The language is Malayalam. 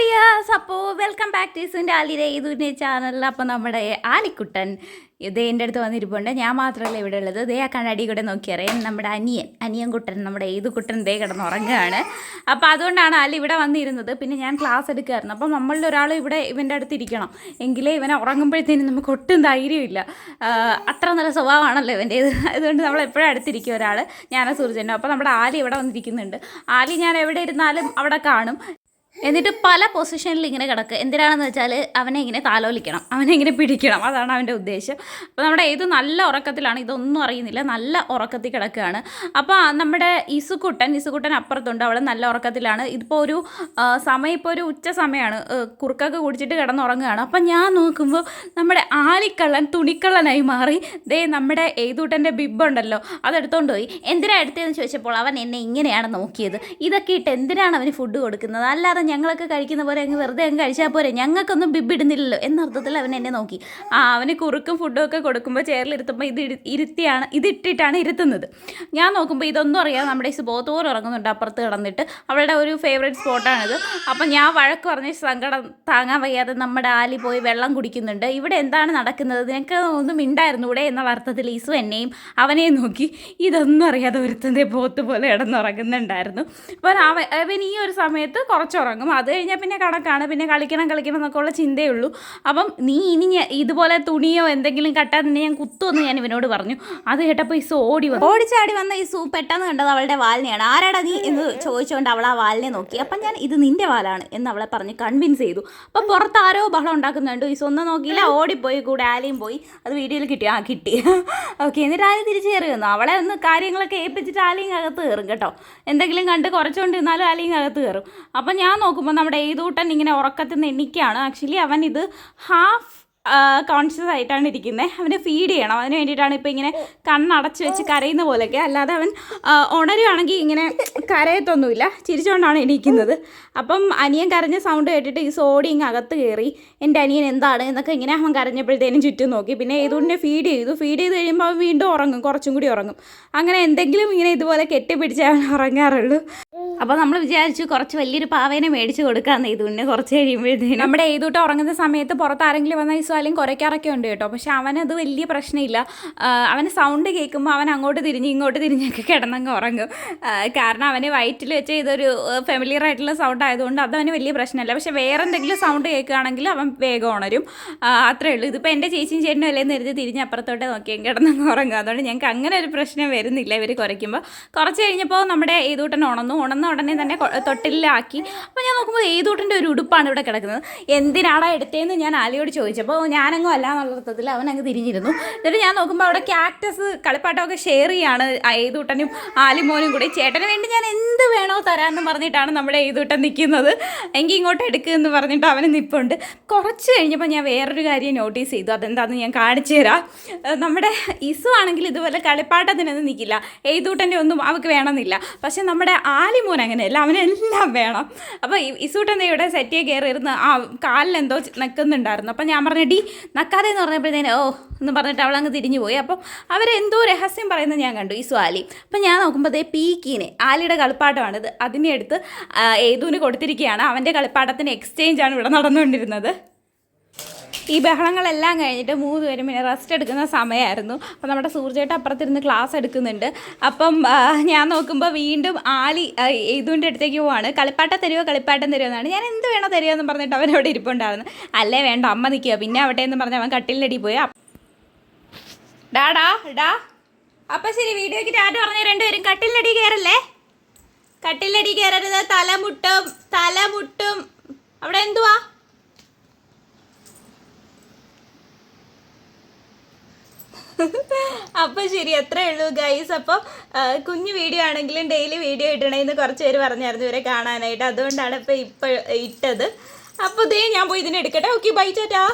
ഡിയേഴ്സ് അപ്പോൾ വെൽക്കം ബാക്ക് ടു സുന്റെ ആലിരെ ഇതുവിന്റെ ചാനലിൽ അപ്പോൾ നമ്മുടെ ആലിക്കുട്ടൻ ഇത് എന്റെ അടുത്ത് വന്നിരിപ്പുണ്ട്. ഞാൻ മാത്രമല്ല ഇവിടെ ഉള്ളത്. ദേ ആ കണ്ണാടി കൂടെ നോക്കിയറിയാം നമ്മുടെ അനിയൻ അനിയൻ കുട്ടൻ നമ്മുടെ ഏത് കുട്ടൻ ദേ കിടന്ന് ഉറങ്ങുകയാണ് അപ്പോൾ അതുകൊണ്ടാണ് ആലി ഇവിടെ വന്നിരുന്നത്. പിന്നെ ഞാൻ ക്ലാസ് എടുക്കുകയായിരുന്നു അപ്പോൾ നമ്മളിൽ ഒരാൾ ഇവിടെ ഇവന്റെ അടുത്ത് ഇരിക്കണം. എങ്കിലേ ഇവനെ ഉറങ്ങുമ്പോഴത്തേനും നമുക്ക് ഒട്ടും ധൈര്യമില്ല. അത്ര നല്ല സ്വഭാവമാണല്ലോ ഇവന്റെ. ഇത് അതുകൊണ്ട് നമ്മൾ എപ്പോഴും അടുത്തിരിക്കും ഒരാൾ. ഞാനാ സൂർജനും. അപ്പോൾ നമ്മുടെ ആലി ഇവിടെ വന്നിരിക്കുന്നുണ്ട്. ആലി ഞാൻ എവിടെ ഇരുന്നാലും അവിടെ കാണും. എന്നിട്ട് പല പൊസിഷനിൽ ഇങ്ങനെ കിടക്കുക എന്തിനാണെന്ന് വെച്ചാൽ അവനെ ഇങ്ങനെ താലോലിക്കണം. അവനെ ഇങ്ങനെ പിടിക്കണം. അതാണ് അവന്റെ ഉദ്ദേശം. അപ്പോൾ നമ്മുടെ ഏത് നല്ല ഉറക്കത്തിലാണ് ഇതൊന്നും അറിയുന്നില്ല. നല്ല ഉറക്കത്തിൽ കിടക്കുകയാണ്. അപ്പോൾ നമ്മുടെ ഇസുക്കുട്ടൻ ഇസുക്കുട്ടൻ അപ്പുറത്തുണ്ട്. അവൾ നല്ല ഉറക്കത്തിലാണ്. ഇതിപ്പോൾ ഒരു സമയം ഇപ്പോൾ ഒരു ഉച്ച സമയമാണ് കുറുക്കൊക്കെ കുടിച്ചിട്ട് കിടന്നുറങ്ങുകയാണ്. അപ്പം ഞാൻ നോക്കുമ്പോൾ നമ്മുടെ ആലിക്കള്ളൻ തുണിക്കള്ളനായി മാറി. ദേ നമ്മുടെ ഏതൂട്ടന്റെ ബിബുണ്ടല്ലോ അതെടുത്തോണ്ട് പോയി. എന്തിനാണ് എടുത്തതെന്ന് ചോദിച്ചപ്പോൾ അവൻ എന്നെ ഇങ്ങനെയാണ് നോക്കിയത്. ഇതൊക്കെ ഇട്ട് എന്തിനാണ് അവന് ഫുഡ് കൊടുക്കുന്നത്? അല്ലാതെ ഞങ്ങളൊക്കെ കഴിക്കുന്ന പോലെ അങ്ങ് വെറുതെ അങ്ങ് കഴിച്ചാൽ പോരെ. ഞങ്ങൾക്കൊന്നും ബിബിടുന്നില്ലല്ലോ. എന്നർത്ഥത്തിൽ അവൻ എന്നെ നോക്കി. ആ അവന് കുറുക്കും ഫുഡും ഒക്കെ കൊടുക്കുമ്പോൾ ചെയറിലിരുത്തുമ്പോൾ ഇത് ഇരുത്തിയാണ് ഇതിട്ടിട്ടാണ് ഇരുത്തുന്നത്. ഞാൻ നോക്കുമ്പോൾ ഇതൊന്നും അറിയാതെ നമ്മുടെ ഈ ബോധോറ് ഇറങ്ങുന്നുണ്ട് അപ്പുറത്ത് കിടന്നിട്ട് അവളുടെ ഒരു ഫേവറേറ്റ് സ്പോട്ടാണിത് അപ്പം ഞാൻ വഴക്ക് പറഞ്ഞ് സങ്കടം താങ്ങാൻ വയ്യാതെ നമ്മുടെ ആലി പോയി വെള്ളം കുടിക്കുന്നുണ്ട്. ഇവിടെ എന്താണ് നടക്കുന്നത്? നിനക്ക് ഒന്നും ഉണ്ടായിരുന്നു ഇവിടെ എന്നുള്ള അർത്ഥത്തിൽ ഈസു എന്നെയും അവനെയും നോക്കി ഇതൊന്നും അറിയാതെ ഒരുത്തന്റെ പോത്ത് പോലെ കിടന്നുറങ്ങുന്നുണ്ടായിരുന്നു. അപ്പോൾ അവൻ ഈ ഒരു സമയത്ത് കുറച്ചുറങ്ങും അത് കഴിഞ്ഞാൽ പിന്നെ കണക്കാണ്. പിന്നെ കളിക്കണം കളിക്കണം എന്നൊക്കെ ഉള്ള ചിന്തയേ ഉള്ളൂ അപ്പം നീ ഇനി ഇതുപോലെ തുണിയോ എന്തെങ്കിലും കട്ടാൻ തന്നെ ഞാൻ കുത്തുമെന്ന് ഞാൻ ഇവനോട് പറഞ്ഞു. അത് കേട്ടപ്പോൾ ഈസു ഓടി വന്നു. ഓടിച്ചാടി വന്ന ഈ സൂ പെട്ടെന്ന് കണ്ടത് അവളുടെ വാലിനെയാണ്. ആരാടാ നീ എന്ന് ചോദിച്ചുകൊണ്ട് അവൾ ആ വാലിനെ നോക്കി. അപ്പം ഞാൻ ഇത് നിന്റെ വാലാണ് എന്ന് അവളെ പറഞ്ഞ് കൺവിൻസ് ചെയ്തു. അപ്പം പുറത്ത് ആരോ ബഹളം ഉണ്ടാക്കുന്നുണ്ട്. ഈസു ഒന്നും നോക്കിയില്ല. ഓടിപ്പോയി കൂടെ ആലയും പോയി. അത് വീഡിയോയിൽ കിട്ടി. ആ കിട്ടി. ഓക്കെ എന്നിട്ട് ആലി തിരിച്ചു കയറി വന്നു. അവളെ ഒന്ന് കാര്യങ്ങളൊക്കെ ഏൽപ്പിച്ചിട്ട് ആലയും അകത്ത് കയറും കേട്ടോ. എന്തെങ്കിലും കണ്ട് കുറച്ചുകൊണ്ടിരുന്നാലും ആലയും അകത്ത് കയറും. അപ്പം ഞാൻ നോക്കുമ്പോൾ നമ്മുടെ ഏതൂട്ടൻ ഇങ്ങനെ ഉറക്കത്തിൽ നിന്ന് എണ്ണിക്കുകയാണ് ആക്ച്വലി അവൻ ഇത് ഹാഫ് കോൺഷ്യസ് ആയിട്ടാണ് ഇരിക്കുന്നത് അവനെ ഫീഡ് ചെയ്യണം. അതിന് വേണ്ടിയിട്ടാണ് ഇപ്പോൾ ഇങ്ങനെ കണ്ണടച്ച് വെച്ച് കരയുന്ന പോലെയൊക്കെ. അല്ലാതെ അവൻ ഉണരുവാണെങ്കിൽ ഇങ്ങനെ കരയത്തൊന്നുമില്ല. ചിരിച്ചുകൊണ്ടാണ് എണീക്കുന്നത്. അപ്പം അനിയൻ കരഞ്ഞ സൗണ്ട് കേട്ടിട്ട് ഈ സോഡി ഇങ്ങ് അകത്ത് കയറി എന്റെ അനിയൻ എന്താണ്? എന്നൊക്കെ ഇങ്ങനെ അവൻ കരഞ്ഞപ്പോഴത്തേനും ചുറ്റും നോക്കി. പിന്നെ ഏതുകൊണ്ടിനെ ഫീഡ് ചെയ്തു. ഫീഡ് ചെയ്ത് കഴിയുമ്പോൾ അവൻ വീണ്ടും ഉറങ്ങും. കുറച്ചും കൂടി ഉറങ്ങും. അങ്ങനെ എന്തെങ്കിലും ഇങ്ങനെ ഇതുപോലെ കെട്ടിപ്പിടിച്ച് അവൻ ഉറങ്ങാറുള്ളൂ. അപ്പോൾ നമ്മൾ വിചാരിച്ചു കുറച്ച് വലിയൊരു പാവേനെ മേടിച്ച് കൊടുക്കാമെന്ന് ഇതുകൊണ്ട് കുറച്ച് കഴിയുമ്പോഴത്തേനും നമ്മുടെ ഏതൂട്ടം ഉറങ്ങുന്ന സമയത്ത് പുറത്ത് ആരെങ്കിലും വന്ന ഈസ്വാലും കുറയ്ക്കാറൊക്കെ ഉണ്ട് കേട്ടോ. പക്ഷെ അവനത് വലിയ പ്രശ്നമില്ല. അവന് സൗണ്ട് കേൾക്കുമ്പോൾ അവൻ അങ്ങോട്ട് തിരിഞ്ഞ് ഇങ്ങോട്ട് തിരിഞ്ഞൊക്കെ കിടന്നങ്ങ് ഉറങ്ങും. കാരണം അവന് വയറ്റിൽ വെച്ച് ഇതൊരു ഫെമിലിയർ ആയിട്ടുള്ള സൗണ്ട് ആയതുകൊണ്ട് അതവന് വലിയ പ്രശ്നമല്ല. പക്ഷെ വേറെ എന്തെങ്കിലും സൗണ്ട് കേൾക്കുകയാണെങ്കിൽ അവൻ വേഗം ഉണരും. അത്രേ ഉള്ളൂ. ഇതിപ്പോൾ എന്റെ ചേച്ചിയും ചേട്ടനും അല്ലേ നേരത്തെ തിരിഞ്ഞ് അപ്പുറത്തോട്ട് നോക്കിയും കിടന്നങ്ങ് ഉറങ്ങും. അതുകൊണ്ട് ഞങ്ങൾക്ക് അങ്ങനെ ഒരു പ്രശ്നം വരുന്നില്ല ഇവർ കുറയ്ക്കുമ്പോൾ കുറച്ച് കഴിഞ്ഞപ്പോൾ നമ്മുടെ ഏതൂട്ടൻ ഉണന്നു. ഉണന്ന ഉടനെ തന്നെ തൊട്ടിലാക്കി. അപ്പോൾ ഞാൻ നോക്കുമ്പോൾ ഏതൂട്ടന്റെ ഒരു ഉടുപ്പാണ് ഇവിടെ കിടക്കുന്നത്. എന്തിനാടാ എടുത്തതെന്ന് ഞാൻ ആലിയോട് ചോദിച്ചപ്പോൾ ഞാനങ്ങും അല്ല എന്നുള്ള അർത്ഥത്തിൽ അവൻ അങ്ങ് തിരിഞ്ഞിരുന്നു. എന്നിട്ട് ഞാൻ നോക്കുമ്പോൾ അവിടെ ക്യാക്ടസ് കളിപ്പാട്ടമൊക്കെ ഷെയർ ചെയ്യാണ് ആ ഏതൂട്ടനും ആലിമോനും കൂടി. ചേട്ടന് വേണ്ടി ഞാൻ എന്ത് വേണോ തരാമെന്ന് പറഞ്ഞിട്ടാണ് നമ്മുടെ ഏതൂട്ടൻ നിൽക്കുന്നത്. എങ്കിൽ ഇങ്ങോട്ട് എടുക്കുക എന്ന് പറഞ്ഞിട്ട് അവന് നിൽപ്പുണ്ട് കുറച്ച് കഴിഞ്ഞപ്പോൾ ഞാൻ വേറൊരു കാര്യം നോട്ടീസ് ചെയ്തു. അതെന്താണെന്ന് ഞാൻ കാണിച്ചു തരാം. നമ്മുടെ ഇസു ആണെങ്കിൽ ഇതുപോലെ കളിപ്പാട്ടത്തിനൊന്നും നിൽക്കില്ല ഏതൂട്ടന്റെ ഒന്നും അവൾക്ക് വേണമെന്നില്ല. പക്ഷെ നമ്മുടെ ആലിമോൻ അങ്ങനെയല്ല അവനെല്ലാം വേണം. അപ്പോൾ ഇസൂട്ടൻ ഇവിടെ സെറ്റിയെ കയറി ഇരുന്ന് ആ കാലിലെന്തോ നിൽക്കുന്നുണ്ടായിരുന്നു അപ്പം ഞാൻ പറഞ്ഞു ഡി നക്കാതെ എന്ന് പറഞ്ഞപ്പോഴത്തേന് ഓ എന്ന് പറഞ്ഞിട്ട് അവളങ്ങ് തിരിഞ്ഞു പോയി. അപ്പം അവരെന്തോ രഹസ്യം പറയുന്നത് ഞാൻ കണ്ടു ഇസു ആലി. അപ്പം ഞാൻ നോക്കുമ്പോൾ അതേ പീക്കീനെ ആലിയുടെ കളിപ്പാട്ടമാണിത് അതിനെ എടുത്ത് ഏതൂന് കൊടുത്തിരിക്കുകയാണ്. അവന്റെ കളിപ്പാട്ടത്തിന് എക്സ്ചേഞ്ചാണ് ഇവിടെ നടന്നുകൊണ്ടിരുന്നത്. ഈ ബഹളങ്ങളെല്ലാം കഴിഞ്ഞിട്ട് മൂന്ന് പേരും പിന്നെ റെസ്റ്റ് എടുക്കുന്ന സമയമായിരുന്നു അപ്പം നമ്മുടെ സൂർജേട്ട അപ്പുറത്തിരുന്ന് ക്ലാസ് എടുക്കുന്നുണ്ട്. അപ്പം ഞാൻ നോക്കുമ്പോൾ വീണ്ടും ആലി ഇതുവിന്റെ അടുത്തേക്ക് പോവാണ്. കളിപ്പാട്ടം തരുമോ കളിപ്പാട്ടം തരുമോ എന്നാണ്. ഞാൻ എന്ത് വേണോ തരുമോ എന്ന് പറഞ്ഞിട്ട് അവനവിടെ ഇരിപ്പുണ്ടായിരുന്നു. അല്ലേ വേണ്ട അമ്മ നിൽക്കുക പിന്നെ അവിടെ എന്ന് പറഞ്ഞ് അവൻ കട്ടിലിനടി പോയി. ഡാടാ ഡാ അപ്പം ശരി വീഡിയോയ്ക്ക് ഡാഡ് പറഞ്ഞ രണ്ടുപേരും കട്ടിലിനടി കയറല്ലേ കട്ടിലടി കയറരുത് തലമുട്ടും തലമുട്ടും. അവിടെ എന്തുവാ? അപ്പോൾ ശരി അത്രേ ഉള്ളൂ ഗൈസ് അപ്പോൾ കുഞ്ഞു വീഡിയോ ആണെങ്കിലും ഡെയിലി വീഡിയോ ഇടണേന്ന് കുറച്ച് പേര് പറഞ്ഞായിരുന്നു ഇവരെ കാണാനായിട്ട്. അതുകൊണ്ടാണ് ഇപ്പോൾ ഇപ്പോൾ ഇട്ടത്. അപ്പോൾ ഇതേ ഞാൻ പോയി ഇതിനെടുക്കട്ടെ ഓക്കെ ബൈ ടാറ്റാ.